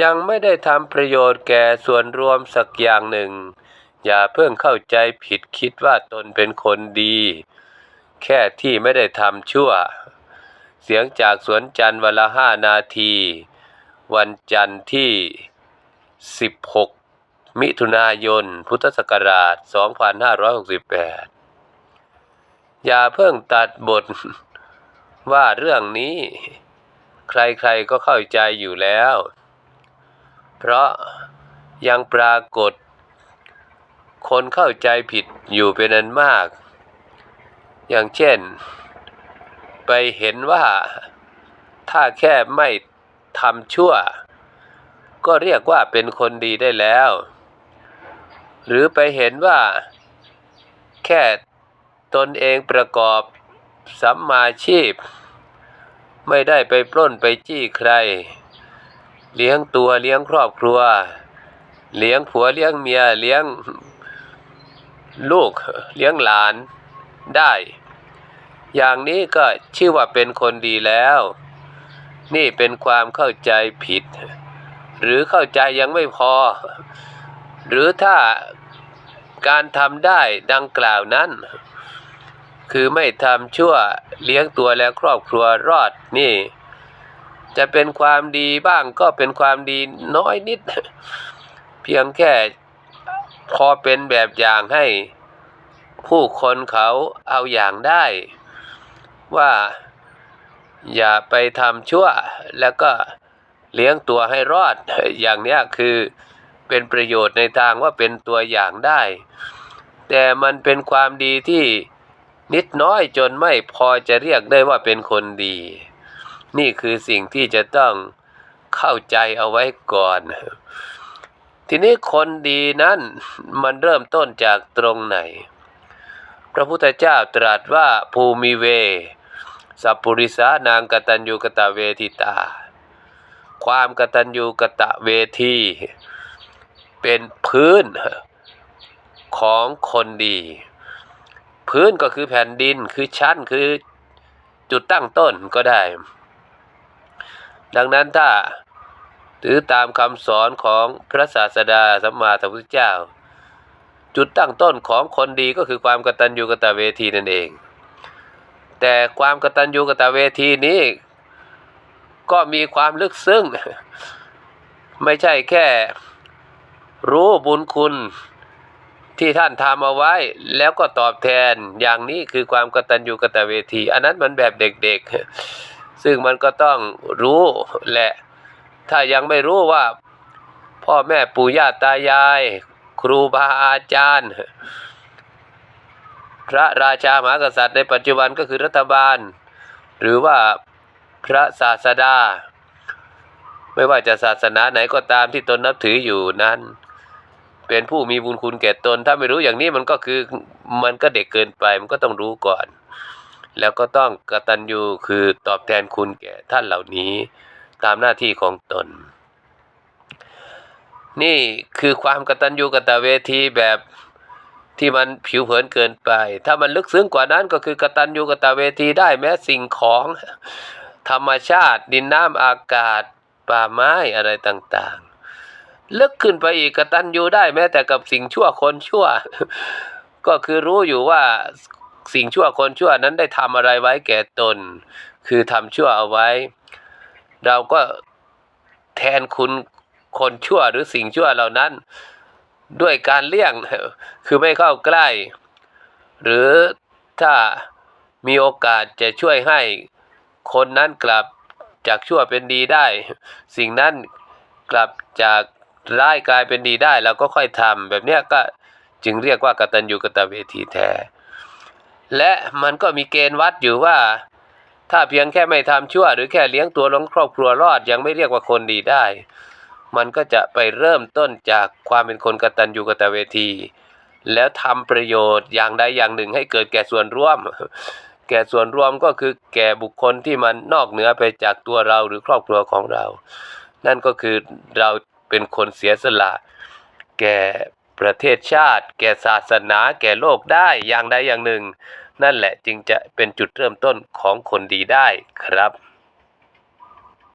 ยังไม่ได้ทำประโยชน์แก่ส่วนรวมสักอย่างหนึ่ง อย่าเพิ่งเข้าใจผิดคิดว่าตนเป็นคนดี แค่ที่ไม่ได้ทำชั่ว เสียงจากสวนจันทร์วันละห้านาที วันจันทร์ที่ 16 มิถุนายน พุทธศักราช 2568 อย่าเพิ่งตัดบทว่าเรื่องนี้ ใครๆก็เข้าใจอยู่แล้ว เพราะยังปรากฏ คนเข้าใจผิดอยู่เป็นอันมาก อย่างเช่น ไปเห็นว่าถ้าแค่ไม่ทำชั่ว ก็เรียกว่าเป็นคนดีได้แล้ว หรือไปเห็นว่า แค่ตนเองประกอบสัมมาชีพ ไม่ได้ไปปล้นไปจี้ใคร เลี้ยงตัวเลี้ยงครอบครัว เลี้ยงผัวเลี้ยงเมียเลี้ยงลูกเลี้ยงหลานได้ อย่างนี้ก็ชื่อว่าเป็นคนดีแล้ว นี่เป็นความเข้าใจผิด หรือเข้าใจยังไม่พอ หรือถ้าการทำได้ดังกล่าวนั้น คือไม่ทำชั่วเลี้ยงตัวและครอบครัวรอดนี่ จะเป็นความดีบ้างก็เป็นความดีน้อยนิด เพียงแค่พอเป็นแบบอย่างให้ผู้คนเขาเอาอย่างได้ ว่าอย่าไปทำชั่วแล้วก็เลี้ยงตัวให้รอดอย่างนี้คือเป็นประโยชน์ในทางว่าเป็นตัวอย่างได้ แต่มันเป็นความดีที่นิดน้อยจนไม่พอจะเรียกได้ว่าเป็นคนดี นี่คือสิ่งที่จะต้องเข้าใจเอาไว้ก่อน ทีนี้คนดีนั้นมันเริ่มต้นจากตรงไหน พระพุทธเจ้าตรัสว่าภูมิเว สัพปุริสานางกตัญญูกตเวทิตา ความกตัญญูกตเวที เป็นพื้นของคนดี พื้นก็คือแผ่นดินคือชั้นคือจุดตั้งต้นก็ได้ ดังนั้นถ้าถือตามคำสอนของพระศาสดาสัมมาสัมพุทธเจ้า จุดตั้งต้นของคนดีก็คือความกตัญญูกตเวทีนั่นเอง แต่ความกตัญญูกตเวทีนี้ ก็มีความลึกซึ้ง ไม่ใช่แค่รู้บุญคุณที่ท่านทำเอาไว้แล้วก็ตอบแทนอย่างนี้คือความกตัญญูกตเวที อันนั้นมันแบบเด็กๆ ซึ่งมันก็ต้องรู้แหละ ถ้ายังไม่รู้ว่า พ่อแม่ปู่ย่าตายาย ครูบาอาจารย์ พระราชามหากษัตริย์ในปัจจุบันก็คือรัฐบาล หรือว่าพระศาสดา ไม่ว่าจะศาสนาไหนก็ตามที่ตนนับถืออยู่นั้น เป็นผู้มีบุญคุณแก่ตน ถ้าไม่รู้อย่างนี้มันก็คือมันก็เด็กเกินไปมันก็ต้องรู้ก่อน แล้วก็ต้องกตัญญูคือตอบแทนคุณแก่ท่านเหล่านี้ตามหน้าที่ของตน นี่คือความกตัญญูกตเวทีแบบที่มันผิวเผินเกินไป ถ้ามันลึกซึ้งกว่านั้นก็คือกตัญญูกตเวทีได้แม้สิ่งของธรรมชาติ ดินน้ำอากาศ ป่าไม้อะไรต่างๆ ลึกขึ้นไปอีกกตัญญูได้แม้แต่กับสิ่งชั่วคนชั่ว ก็คือรู้อยู่ว่า สิ่งชั่วคนชั่วนั้นได้ทำอะไรไว้แก่ตน คือทำชั่วเอาไว้ เราก็แทนคุณคนชั่วหรือสิ่งชั่วเหล่านั้น ด้วยการเลี่ยง คือไม่เข้าใกล้ หรือถ้ามีโอกาสจะช่วยให้คนนั้นกลับจากชั่วเป็นดีได้ สิ่งนั้นกลับจากร้ายกลายเป็นดีได้เราก็ค่อยทำแบบนี้ก็จึงเรียกว่ากตัญญูกตเวทีแท้ และมันก็มีเกณฑ์วัดอยู่ว่า ถ้าเพียงแค่ไม่ทำชั่ว หรือแค่เลี้ยงตัวลงครอบครัวรอดยังไม่เรียกว่าคนดีได้ มันก็จะไปเริ่มต้นจากความเป็นคนกตัญญูกตเวที แล้วทำประโยชน์อย่างใดอย่างหนึ่งให้เกิดแก่ส่วนร่วม แก่ส่วนรวมก็คือแก่บุคคลที่มันนอกเหนือไปจากตัวเราหรือครอบครัวของเรา นั่นก็คือเราเป็นคนเสียสละ แก่ประเทศชาติ แก่ศาสนา แก่โลกได้อย่างใดอย่างหนึ่ง นั่นแหละจึงจะเป็นจุดเริ่มต้นของคนดีได้ครับ